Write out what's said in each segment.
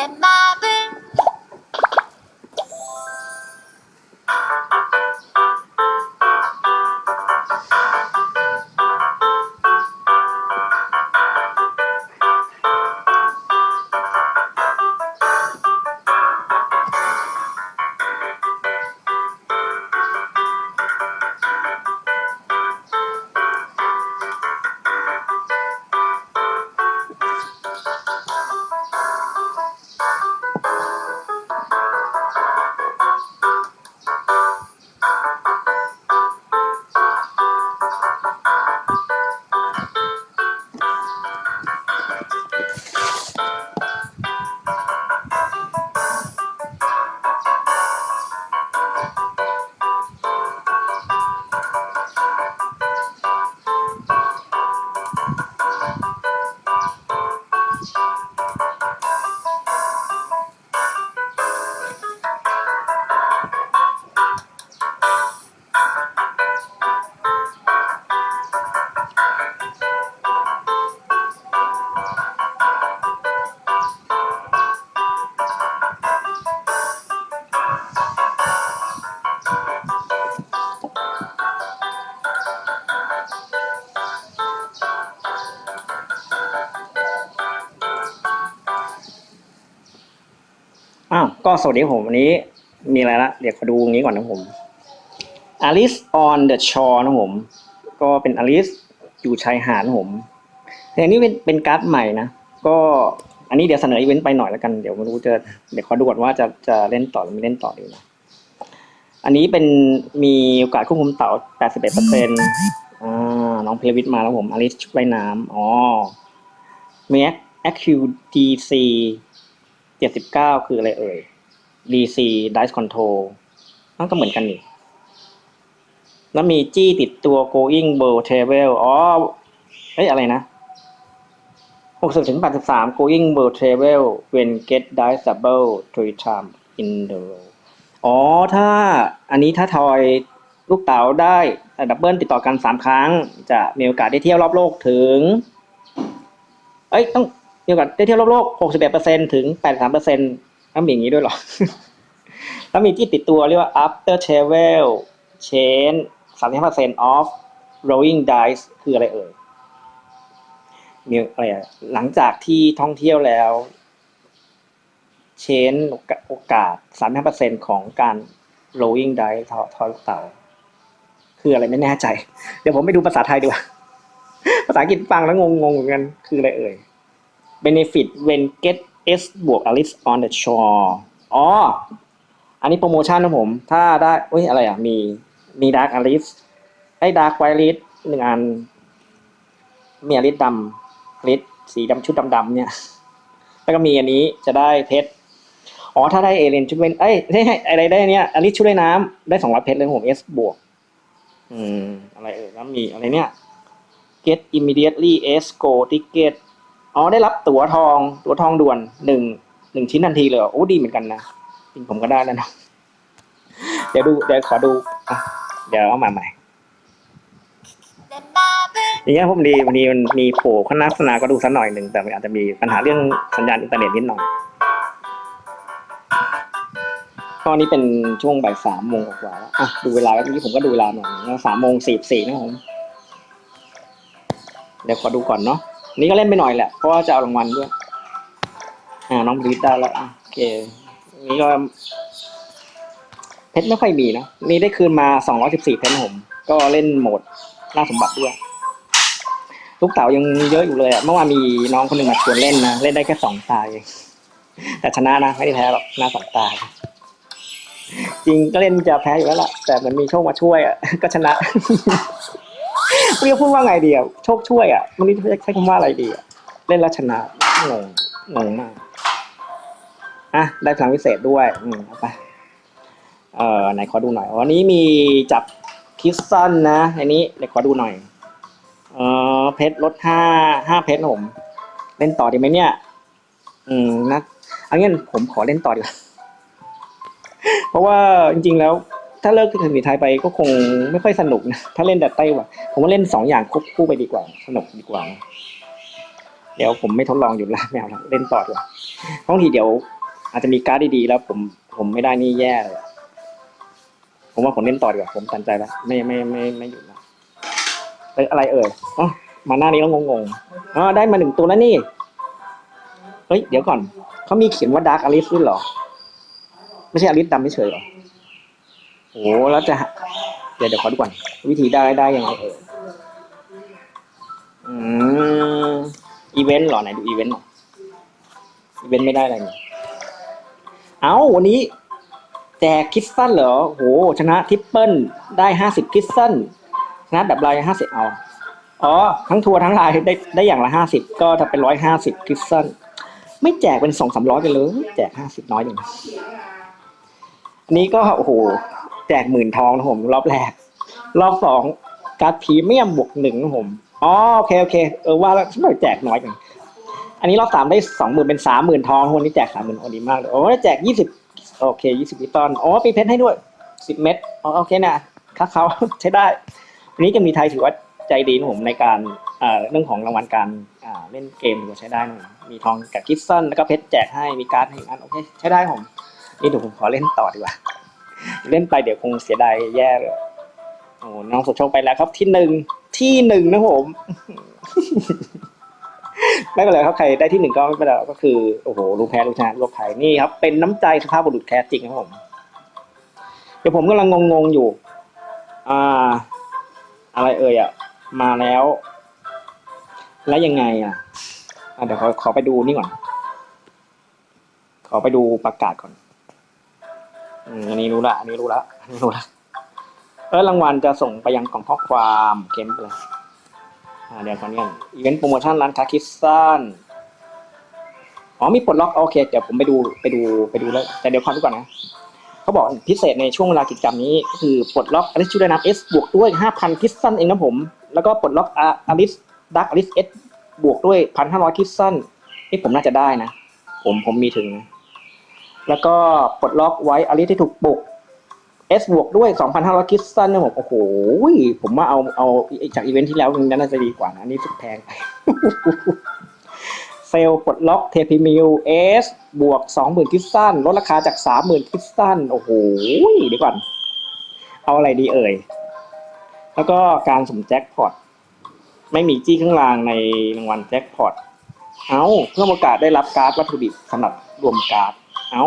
やっ。 สวัสดีผมวันนี้มีอะไรละเดี๋ยวขอดูงนี้ก่อนนะผม Alice on the shore นะผม ก็เป็น Alice อยู่ชายหาดนะผมแต่อันนี้เป็นเป็นการ์ดใหม่นะ ก็อันนี้เดี๋ยวเสนออีเวนต์ไปหน่อยแล้วกัน เดี๋ยวไม่รู้จะเดี๋ยวขอดูก่อนว่าจะจะเล่นต่อหรือไม่เล่นต่อดีนะ อันนี้เป็นมีโอกาสควบคุมเต่า 81เปอร์เซ็นต์อ่าน้องเพลวิทมาแล้วผม Alice ชุดว่ายน้ำอ๋อมี AQDC 79 คืออะไรเอ่ย DC Dice Control นั่นก็เหมือนกันนี่ แล้วมีจี้ติดตัว Going World Travel อ๋อ เฮ้ย อะไรนะ60ถึง83 Going World Travel when get dice double three times in the row อ๋อ ถ้าอันนี้ถ้าทอยลูกเต๋าได้ดับเบิลติดต่อกัน3ครั้ง จะมีโอกาสได้เที่ยวรอบโลกถึง เอ้ย ต้องมีโอกาสได้เที่ยวรอบโลก61%ถึง83%ต้อร์เซ็น งมีอย่างนี้ด้วยเหรอ แล้วมีที่ติดตัวเรียกว่า after travel chain 35% off rolling dice คืออะไรเอ่ยมีอะไรหลังจากที่ท่องเที่ยวแล้ว เชนโอกาส35%ของการ rolling dice ทอทอลูกเต่าคืออะไรไม่แน่ใจ เดี๋ยวผมไปดูภาษาไทยดีกว่า ภาษาอังกฤษฟังแล้วงงๆเหมือนกัน คืออะไรเอ่ย benefit when get s บวก alice on the shore อ๋อ อันนี้โปรโมชั่นนะผม ถ้าได้เอ้ยอะไรอะ มี มี dark alice ได้ dark white alice หนึ่งอัน มี alice ดำ alice สีดำชุดดำๆเนี่ย แล้วก็มีอันนี้จะได้เพชร อ๋อ ถ้าได้เอเลนชุดเวนเอ้ยได้อะไรได้เนี่ย alice ชุดว่ายน้ำได้สองร้อยเพชรเลยผม s บวก อืม อะไรเอ่ยแล้วมีอะไรเนี่ย get immediately s go ticket อ๋อได้รับตั๋วทองตั๋วทองด่วนหนึ่งหนึ่งชิ้นทันทีเลยโอ้ดีเหมือนกันนะจริงผมก็ได้แล้วนะเดี๋ยวดูเดี๋ยวขอดูอเดี๋ยวเอามาใหม่อย่างเงี้ยผมดีวันนี้มันมีโผล่ข้างนักโฆษณาก็ดูสักหน่อยหนึ่งแต่อาจจะมีปัญหาเรื่องสัญญาณอินเทอร์เน็ตนิดหน่อยตอนนี้เป็นช่วงบ่ายสามโมงกว่าแล้วอะดูเวลาแล้วเมื่อกี้ผมก็ดูเวลาหน่อยสามโมงสี่สี่นะผมเดี๋ยวขอดูก่อนเนาะ นี่ก็เล่นไปหน่อยแหละ เพราะว่าจะเอารางวัลด้วย อ่า น้องบรีดได้แล้วอะโอเค นี่ก็ เพชรไม่ค่อยมีนะนี่ได้คืนมาสองร้อยสิบสี่เพชรผม ก็เล่นโหมดล่าสมบัติด้วยลูกเต๋ายังเยอะอยู่เลยอะเมื่อวานมีน้องคนหนึ่งมาชวนเล่นนะ เล่นได้แค่สองตาเองแต่ชนะนะไม่ได้แพ้หรอกชนะสองตา จริงก็เล่นจะแพ้อยู่แล้วล่ะ แต่มันมีโชคมาช่วยอะก็ชนะ ไม่รู้จะพูดว่าไงดีอะโชคช่วยอะม่รู้จะใช้คำว่าอะไรดีอะเล่นแล้วชนะงงงงมากอะได้พลังพิเศษด้วย อืมเอาไป เอ่อไหนขอดูหน่อยวันนี้มีจับคิสซันนะอันนี้เดี๋ยวขอดูหน่อย เอ่อเพชรลดห้าห้าเพชรนะผม เล่นต่อดีไหมเนี่ย อืมนะเอางี้ผมขอเล่นต่อดีกว่าเพราะว่าจริงๆแล้ว ถ้าเลิกที่ถึงไทยไปก็คงไม่ค่อยสนุกนะถ้าเล่นแต่ไต้หวันผมว่าเล่นสองอย่างควบคู่ไปดีกว่า สนุกดีกว่า เดี๋ยวผมไม่ทดลองอยู่แล้วไม่เละเล่นต่อดีกว่าบางทีเดี๋ยว อาจจะมีการ์ดดีๆแล้วผมผมไม่ได้นี่แย่เลยผมว่าผมเล่นต่อดีกว่าผมตันใจแล้วไม่ไม่ไม่ไม่หยุดแล้วอะไรเอ่ยอ๋อมาหน้านี้แล้วงงๆอ๋อได้มาหนึ่งตัวแล้วนี่เฮ้ยเดี๋ยวก่อนเขามีเขียนว่าดาร์กอลิสด้วยเหรอ ไม่ใช่อลิสดำไม่เฉยหรอ โอ้แล้วจะ เดี๋ยวเดี๋ยวขอดูก่อน วิธีได้ได้ยังไงเอ่ยอืมอีเวนต์หรอไหนดูอีเวนต์หน่อยอีเวนต์ไม่ได้อะไรเนี่ยเอ้าวันนี้แจกคิสตันเหรอโหชนะทริปเปิลได้ห้าสิบคิสตันชนะแบบลายห้าสิบเอาอ๋อ ทั้งทัวร์ทั้งลายได้ได้อย่างละห้าสิบก็ถ้าเป็นร้อยห้าสิบคิสตันไม่แจกเป็นสองสามร้อยไปเลย แจกห้าสิบน้อยอย่างนี้อันนี้ก็โอ้โห แจกหมื่นทองนะผมรอบแรก รอบสองการ์ดพรีเมียมบวกหนึ่งนะผมอ๋อโอเคโอเคเออว่าแล้วทำไมแจกน้อยจังอันนี้รอบสามได้สองหมื่นเป็นสามหมื่นทองคนนี้แจกสามหมื่นโอ้ดีมากเลยโอ้ได้แจกยี่สิบโอเคยี่สิบตอนอ๋อปีเพชรให้ด้วยสิบเม็ดอ๋อโอเคนะค่าเขาใช้ได้อันนี้จะมีไทยถือว่าใจดีนะผมในการอ่าเรื่องของรางวัลการอ่าเล่นเกมถือว่าใช้ได้นะมีทองกับกิฟซันแล้วก็เพชรแจกให้มีการ์ดให้อันโอเคใช้ได้ผมนี่เดี๋ยวผมขอเล่นต่อดีกว่า เล่นไปเดี๋ยวคงเสียดายแย่เลยโอ้น้องสุดโชคไปแล้วครับที่หนึ่งที่หนึ่งนะผมไม่เป็นไรครับใครได้ที่หนึ่งก็ไม่เป็นไรก็คือโอ้โหรู้แพ้รู้ชนะรู้ไทยนี่ครับ เป็นน้ำใจสภาพบุรุษแท้จริงครับผม เดี๋ยวผมกำลังงงๆอยู่ อ่า อะไรเอ่ยอะ มาแล้ว แล้วยังไงอะอะเดี๋ยวขอขอไปดูนี่ก่อน ขอไปดูประกาศก่อน อืมอันนี้รู้ละอันนี้รู้ละอันนี้รู้ละเออรางวัลจะส่งไปยังกล่องข้อความเข็มไปเลยอ่าเดี๋ยวก่อนกันอีเวนต์โปรโมชั่นร้านค้าคิดสั้นอ๋อมีปลดล็อกโอเคเดี๋ยวผมไปดูไปดูไปดูแล้วแต่เดี๋ยวขอดูก่อนนะเขาบอกพิเศษในช่วงเวลากิจกรรมนี้คือปลดล็อกอลิสชูดนัมเอสบวกด้วย5,000คิดสั้นเองนะผม แล้วก็ปลดล็อกอลิสดักอลิสเอสบวกด้วย1,500คิดสั้นนี่ผมน่าจะได้นะ ผมผมมีถึงนะ แล้วก็ปลดล็อกไว้อลิสที่ถูกปลุก S บวกด้วย 2,500 คิสตันนะผมโอ้โห ผมว่าเอาเอาจากอีเวนท์ที่แล้วนั้นน่าจะดีกว่านะอันนี่สุดแพงไปเซลปลดล็อกเทพิมิล S บวก 20,000 คิสตัน ลดราคาจาก 30,000 คิสตัน โอ้โหเดี๋ยวก่อน เอาอะไรดีเอ่ย แล้วก็การสมแจ็คพอต ไม่มีจี้ข้างล่างในรางวัลแจ็คพอต เอาเพิ่มโอกาสได้รับการ์ดวัตถุดิบสำหรับรวมการ์ด เอา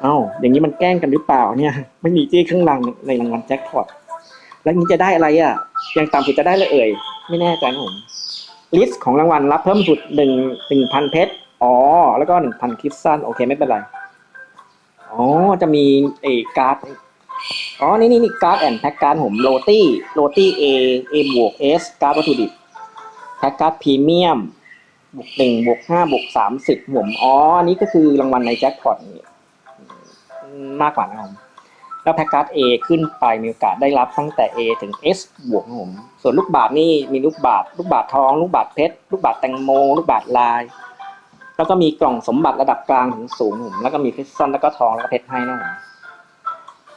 เอ้าอย่างนี้มันแกล้งกันหรือเปล่าเนี่ย ไม่มีจี้ข้างหลังในรางวัลแจ็คพอตแล้วนี้จะได้อะไรอะ ยังต่ำสุดจะได้เลยเอ่ย ไม่แน่ใจนะผม ลิสต์ของรางวัลรับเพิ่มสุดหนึ่งหนึ่งพันเพชร อ๋อ แล้วก็หนึ่งพันคิสซันโอเคไม่เป็นไร อ๋อ จะมีเอการ์ด อ๋อ นี่นี่นี่การ์ดแอนแพ็กการ์ดผมโรตี้ โรตี้เอเอบวกเอสการ์ดวัตถุดิบแพ็กการ์ดพรีเมียม บวกหนึ่งบวกห้าบวกสามสิบผมอ๋ออันนี้ก็คือรางวัลในแจ็คพอตนี่มากกว่านะครับแล้วแพ็กการ์ด A ขึ้นไปมีโอกาสได้รับตั้งแต่ A ถึง S บวกนะผม ส่วนลูกบาทนี่มีลูกบาท ลูกบาททอง ลูกบาทเพชร ลูกบาทแตงโม ลูกบาทลาย แล้วก็มีกล่องสมบัติระดับกลางถึงสูงผมแล้วก็มีเพชรซันแล้วก็ทองแล้วก็เพชรให้นะครับผม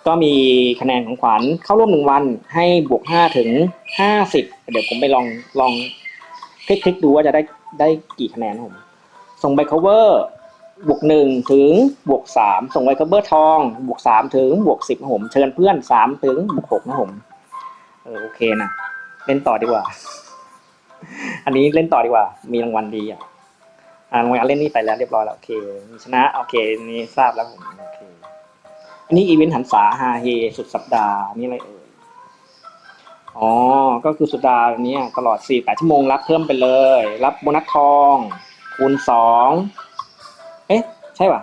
ก็มีคะแนนของขวัญเข้าร่วมหนึ่งวันให้บวกห้าถึงห้าสิบเดี๋ยวผมไปลองลองคลิกๆดูว่าจะได้ ได้กี่คะแนนนะผม ส่งใบ cover บวกหนึ่งถึงบวกสามส่งไวเคเบอร์ทองบวกสามถึงบวกสิบนะผมเชิญเพื่อนสามถึงบวกหกนะผมเออโอเคนะเล่นต่อดีกว่า อันนี้เล่นต่อดีกว่า มีรางวัลดีอะอ่ารางวัลเล่นนี่ไปแล้วเรียบร้อยแล้วโอเคมีชนะโอเคนี่ทราบแล้วผมโอเคอันนี้อีเวนต์หันษาฮาเฮสุดสัปดาห์นี่อะไรเอ่ย อ๋อ ก็คือสุดาห์นี้ตลอด 4 8 ชั่วโมงรับเพิ่มไปเลย รับโบนัสทอง คูณสองเอ๊ะ ใช่ป่ะ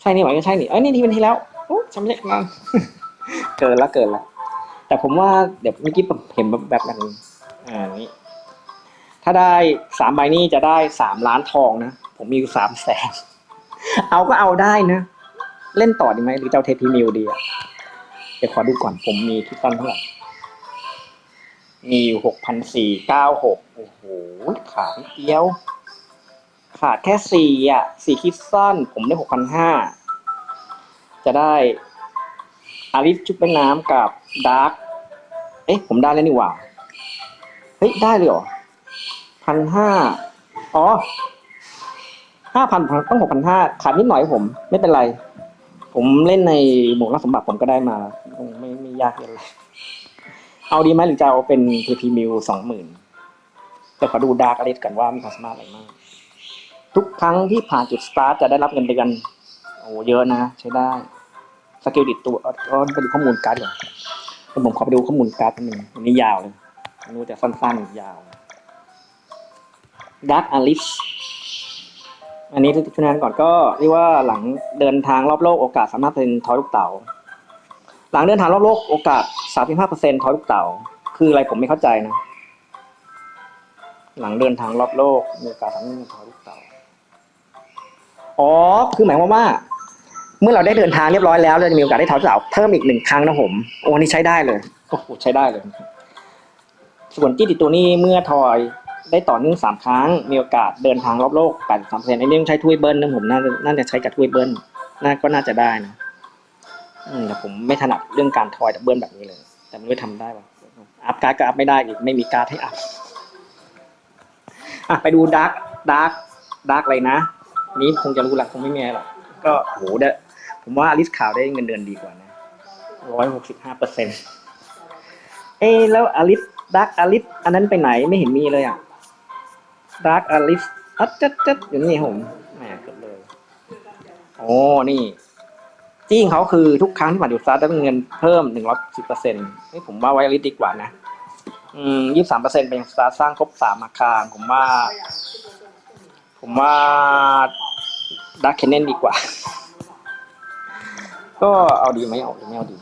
ใช่นี่หว่าก็ใช่นี่ เอ้ย นี่ทีเป็นที่แล้วโอ้จำไม่ได้นานเกินละเกินละ แต่ผมว่าเดี๋ยวเมื่อกี้ผมเห็นแบบนั้นอ่านี้ ถ้าได้สามใบนี้จะได้สามล้านทองนะ ผมมีอยู่สามแสน เอาก็เอาได้นะ เล่นต่อดีไหมหรือเจ้าเทพีมิวดีอะเดี๋ยวขอดูก่อนผมมีที่ต้นเท่าไหร่ มีอยู่หกพันสี่เก้าหกโอ้โห ขาดนิดเดียว ขาดแค่สี่อะสี่คิดสั้น ผมได้หกพันห้าจะได้อาริสชุบเป็นน้ำกับดาร์กเอ๊ะ ผมได้แล้วนี่หว่า เฮ้ย ได้เลยเหรอพันห้าอ๋อห้าพันต้องหกพันห้าขาดนิดหน่อยผม ไม่เป็นไร ผมเล่นในหมวกนักสมบัติผมก็ได้มา ไม่ไม่ยากเลย เอาดีไหมหรือจะเอาเป็น TP m i l สองหมื่นจะขอดูดาร์กอลิสกันว่ามีความสามารถอะไรมากทุกครั้งที่ผ่านจุดสตาร์ทจะได้รับเงินเดือนโอ้เยอะนะ ใช้ได้สกิลดิดตัวก็ไปดูข้อมูลการ์ดก่อนผมขอไปดูข้อมูลการ์ดนิดนึงอันนี้ยาวเลยอันนู้นจะสั้นๆยาวดาร์กอลิสอันนี้ที่คะแนนก่อนก็เรียกว่าหลังเดินทางรอบโลกโอกาสสามารถเป็นทอยลูกเต๋า หลังเดินทางรอบโลกโอกาส 35%ทอยลูกเต๋าคืออะไรผมไม่เข้าใจนะ หลังเดินทางรอบโลกมีโอกาสทำให้ทอยลูกเต๋าอ๋อ คือหมายความว่า เมื่อเราได้เดินทางเรียบร้อยแล้วเราจะมีโอกาสได้ทอยลูกเต๋าเพิ่มอีกหนึ่งครั้งนะผมโอ้นี่ใช้ได้เลยโอ้โหใช้ได้เลย ส่วนจี้ติดตัวนี้เมื่อทอยได้ต่อเนื่องสามครั้ง มีโอกาสเดินทางรอบโลก83%อันนี้ต้องใช้ถ้วยเบิ้ลนะผมน่าจะน่าจะใช้กับถ้วยเบิ้ลน่าก็น่าจะได้นะ อืมแต่ผมไม่ถนัดเรื่องการทอยดับเบิลแบบนี้เลย แต่ไม่รู้ทำได้ป่ะอัพการ์ดก็อัพไม่ได้อีกไม่มีการ์ดให้อัพอะไปดูดาร์กดาร์กดาร์กอะไรนะนี้คงจะรู้หลักคงไม่มีอะไรหรอกก็โหเดผมว่าอลิสข่าวได้เงินเดือนดีกว่านะร้อยหกสิบห้าเปอร์เซ็นต์เอ๊แล้วอลิสดาร์กอลิสอันนั้นไปไหนไม่เห็นมีเลยอะดาร์กอลิสอัดจัดจัดอยู่นี่ผมแหมเกือบเลย โอ้นี่ จี้งเขาคือทุกครั้งที่ผ่านจุดสตาร์ได้เงินเพิ่มหนึ่งร้อยสิบเปอร์เซ็นต์นี่ผมว่าไวลิสดีกว่านะ อืมยี่สามเปอร์เซ็นต์เป็นสตาร์สร้างครบสามอาคาร ผมว่า ผมว่าดักเคนเนนดีกว่า ก็เอาดีไหมเอาดีไม่เอาดี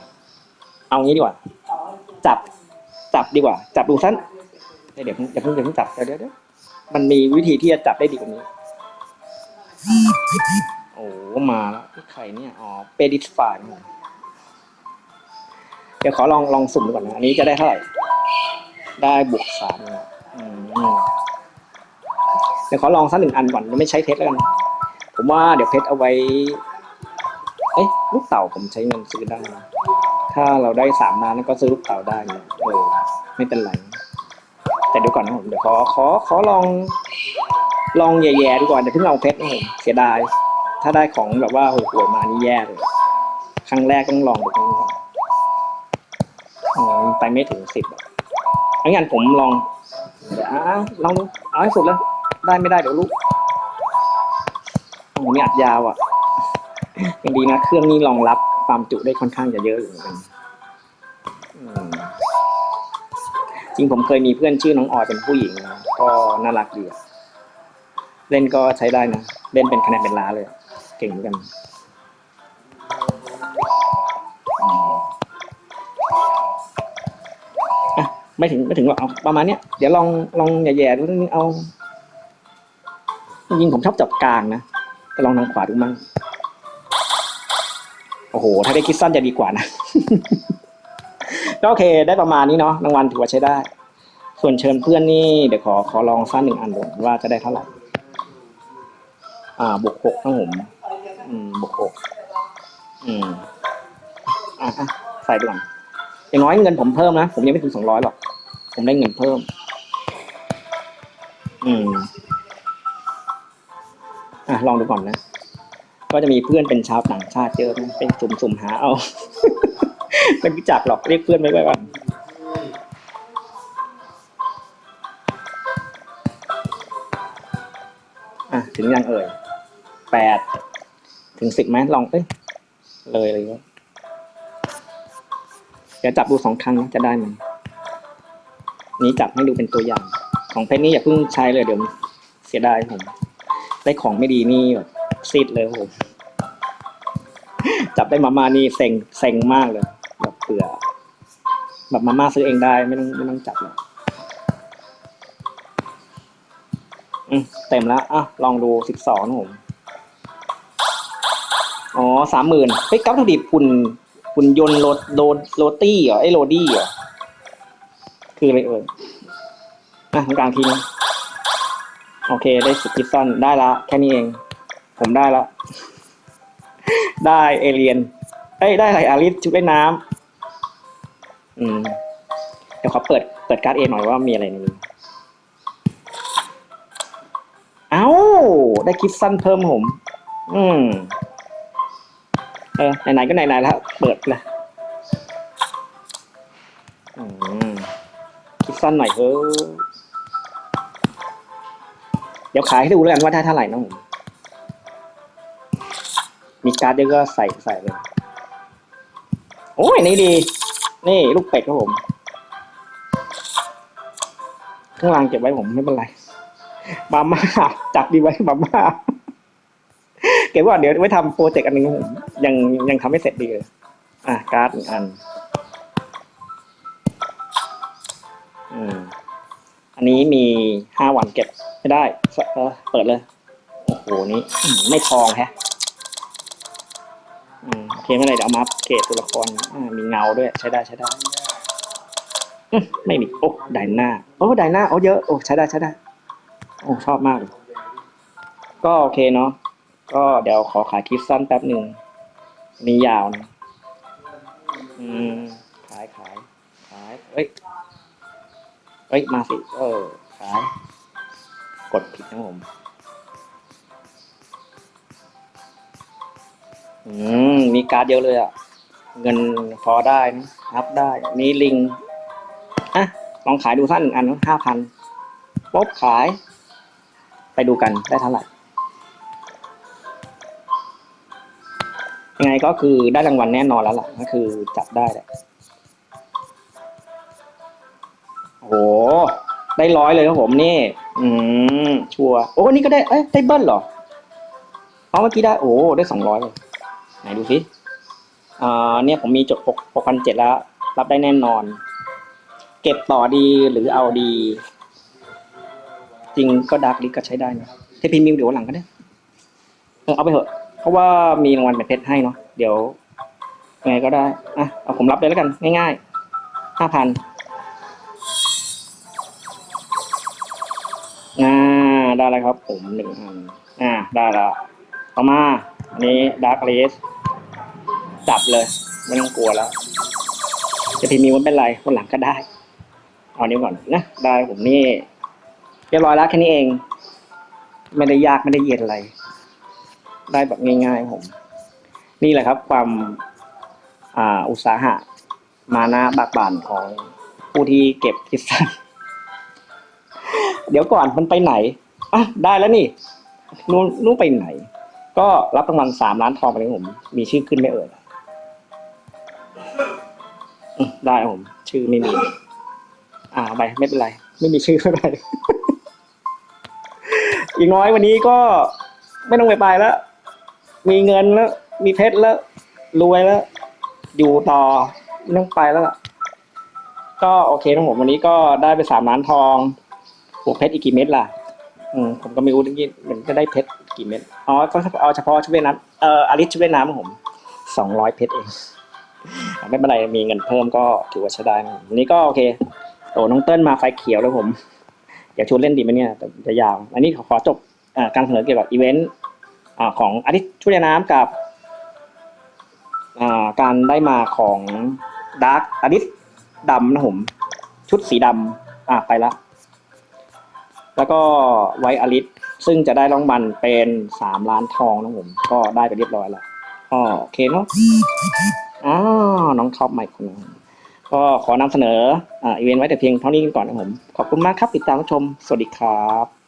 เอางี้ดีกว่า จับจับดีกว่า จับดูสั้นเดี๋ยวเดี๋ยวเพิ่งเดี๋ยวเพิ่งจับเดี๋ยวเดี๋ยวมันมีวิธีที่จะจับได้ดีกว่านี้ อ้มาแล้วใครเนี่ยอ๋อเปดิสฟานเดี๋ยวขอลองลองสุ่มดูก่อนนะอันนี้จะได้เท่าไหร่ ได้บวกสามนะเดี๋ยวขอลองสักหนึ่งอันก่อนไม่ใช้เพชรแล้วกัน ผมว่าเดี๋ยวเพชรเอาไว้ เอ๊ะลูกเต่าผมใช้เงินซื้อได้นะถ้าเราได้สามล้านก็ซื้อลูกเต่าได้นะเออไม่เป็นไรแต่เดี๋ยวก่อนนะผมเดี๋ยวขอขอขอลอง ลองแย่ๆดูก่อนเดี๋ยวเพิ่งเอาเพชรนะผมเสียดาย ถ้าได้ของแบบว่าโหวยมานี่แย่เลย ครั้งแรกต้องลองดูก่อนอ๋อไปไม่ถึงสิบอะงั้นผมลองเดี๋ยวลองดูเอาให้สุดแล้ว ได้ไม่ได้เดี๋ยวลูกโอ้โหนี่อัดยาวอะยังดีนะเครื่องนี้รองรับความจุได้ค่อนข้างจะเยอะอยู่เหมือนกันจริงผมเคยมีเพื่อนชื่อน้องออยเป็นผู้หญิง ก็น่ารักดีอะเล่นก็ใช้ได้นะ เล่นเป็นคะแนนเป็นล้านเลย เก่งเหมือนกันไม่ถึงไม่ถึงหรอกเอาประมาณเนี้ยเดี๋ยวลองลองแย่ๆดูนิดนึงเอาจริงผมชอบจับกลางนะแต่ลองทางขวาดูมั่งโอ้โห ถ้าได้คิดสั้นจะดีกว่านะก็โอเค ได้ประมาณนี้เนาะรางวัลถือว่าใช้ได้ ส่วนเชิญเพื่อนนี่เดี๋ยวขอขอลองสั้นหนึ่งอันดูว่าจะได้เท่าไหร่อ่าบวกหกนะผม อืมบวกหกอืมอะอะใส่ด่วนอย่างน้อยเงินผมเพิ่มนะ ผมยังไม่ถึงสองร้อยหรอก ผมได้เงินเพิ่ม อืมอะลองดูก่อนนะ ก็จะมีเพื่อนเป็นชาวต่างชาติเยอะนะเป็นสุ่มๆหาเอาไม่รู้จักหรอกเรียกเพื่อนไม่ไว้ก่อนอะถึงยังเอ่ยแปด ถึงสิบไหมลองเอ้ยเลยเลยก็เดี๋ยวจับดูสองครั้งจะได้ไหมนี้จับให้ดูเป็นตัวอย่าง ของเพชรนี่อย่าเพิ่งใช้เลยเดี๋ยวเสียดายผม ได้ของไม่ดีนี่แบบซีดเลยผมจับได้มาม่านี่เซ็งเซ็งมากเลยแบบเผื่อแบบมาม่าซื้อเองได้ไม่ต้องไม่ต้องจับเลยอืมเต็มแล้วอะลองดูสิบสองผม อ๋อสามหมื่นเฮ้ยกัปถุดิบคุณคุณยนต์โรโรโรตี้เหรอไอโรดี้เหรอคืออะไรเอ่ยอะกลางทีนึงโอเค ได้สกิปซันได้ละ แค่นี้เอง ผมได้ละ ได้เอเลียนเอ้ยได้อะไรอาริสชุดว่ายน้ำอืม เดี๋ยวขอเปิดเปิดการ์ดเอหน่อยว่ามีอะไรในนี้เอ้า ได้คิปสันเพิ่มผม อืม เออไหนๆก็ไหนๆแล้วเปิดเลยอืมคลิปสั้นหน่อยเถอะเดี๋ยวขายให้ดูแล้วกันว่าได้เท่าไหร่นะผมมีการ์ดเยอะก็ใส่ใส่เลย โอ้ยนี่ดี นี่ลูกเป็ดครับผมข้างล่างเก็บไว้ผมไม่เป็นไร บาม่าจับดีไว้บาม่า เก็บไว้ก่อนเดี๋ยวไว้ทำโปรเจกต์อันหนึงผมยังยังทำไม่เสร็จดีเลยอะการ์ดหนึ่งอัน อืมอันนี้มีห้าวันเก็บไม่ได้เออเปิดเลย โอ้โหนี่อืมไม่ทองแฮะอืมโอเคไม่เป็นไรเดี๋ยวเอามาเกรดตัวละครอ่ามีเงาด้วย ใช้ได้ใช้ได้อืมไม่มีโอ้ไดนาโอ้ไดนาโอ้เยอะโอ้ใช้ได้ใช้ได้โอ้ชอบมากเลยก็โอเคเนาะ ก็เดี๋ยวขอขายคลิปสั้นแป๊บหนึ่งนี่ยาวนะอืมขายขายขายเอ้ยเอ้ยมาสิเออขาย กดผิดนะผม อืม มีการ์ดเยอะเลยอะ เงินพอได้นะับได้ มีลิงอะลองขายดูสั้นหนึ่งอันห้าพันปุ๊บขาย ไปดูกันได้เท่าไหร่ ยังไงก็คือได้รางวัลแน่นอนแล้วล่ะ ก็คือจับได้แหละโอ้โห ได้ร้อยเลยครับผมนี่ อืม ชัวร์โอ้นี่ก็ได้ เอ้ยได้เบิ้ลเหรอเอาเมื่อกี้ได้ โอ้ ได้สองร้อยเลย ไหนดูสิอ่า เนี่ยผมมีจดหกหกพันเจ็ดแล้ว รับได้แน่นอน เก็บต่อดีหรือเอาดี จริงก็ดักลิก็ใช้ได้นะเทพีมิวเดี๋ยววันหลังก็ได้ เออเอาไปเถอะ เพราะว่ามีรางวัลเป็นเพชรให้เนาะเดี๋ยวยังไงก็ได้อะเอาผมรับเลยแล้วกัน ง่ายๆห้าพันอ่าได้แล้วครับ ผมหนึ่งอันอ่าได้แล้วต่อมา อันนี้ดาร์ r เลสจับเลย ไม่ต้องกลัวแล้ว จะพิมพ์มีมันเป็นไรคนหลังก็ได้ เอานี้ก่อนนะ ได้ผมนี่เรียบร้อยแล้วแค่นี้เอง ไม่ได้ยากไม่ได้เย็นอะไร ได้แบบง่ายๆผม นี่แหละครับความอ่าอุตสาหะมานะบากบานของผู้ที่เก็บคิดสั้นเดี๋ยวก่อนมันไปไหนอะได้แล้วนี่นู้นนู้นไปไหน ก็รับรางวัลสามล้านทองไปเลยผม มีชื่อขึ้นไม่เอ่ยได้ผม ชื่อไม่มี อ่าเอาไปไม่เป็นไร ไม่มีชื่อไม่เป็นไรอีกน้อยวันนี้ก็ไม่ต้องไปไปแล้ว มีเงินแล้ว มีเพชรแล้ว รวยแล้ว อยู่ต่อไม่ต้องไปแล้วล่ะก็โอเคทั้งผมวันนี้ก็ได้ไปสามล้านทองบวกเพชรอีกกี่เม็ดล่ะ อืมผมก็ไม่รู้จริงๆมันจะได้เพชรกี่เม็ดอ๋อก็เอาเฉพาะชุดเวียนามเอ่ออาริสชุดเวียนามของผมสองร้อยเพชรเองไม่เป็นไรมีเงินเพิ่มก็ถือว่าใช้ได้นะวันนี้ก็โอเคโอ้น้องเติ้ลมาไฟเขียวแล้วผมอยากชวนเล่นดีไหมเนี่ยแต่จะยาว อันนี้ขอจบการเสนอเกี่ยวกับอีเวนต์ ของอาริสชุดยนามกับการได้มาของดาร์กอาริสดำนะผมชุดสีดำอ่ไปละแล้วก็ไวอาริสซึ่งจะได้รางวัลเป็นสามล้านทองนะผมก็ได้ไปเรียบร้อยแล้วอ๋อโอเคเนาะอ้าวน้องท็อปใหม่คนนึงก็ขอนำเสนออ่าอีเวนต์ไว้แต่เพียงเท่านี้ก่อนนะผม ขอบคุณมากครับติดตามชม สวัสดีครับ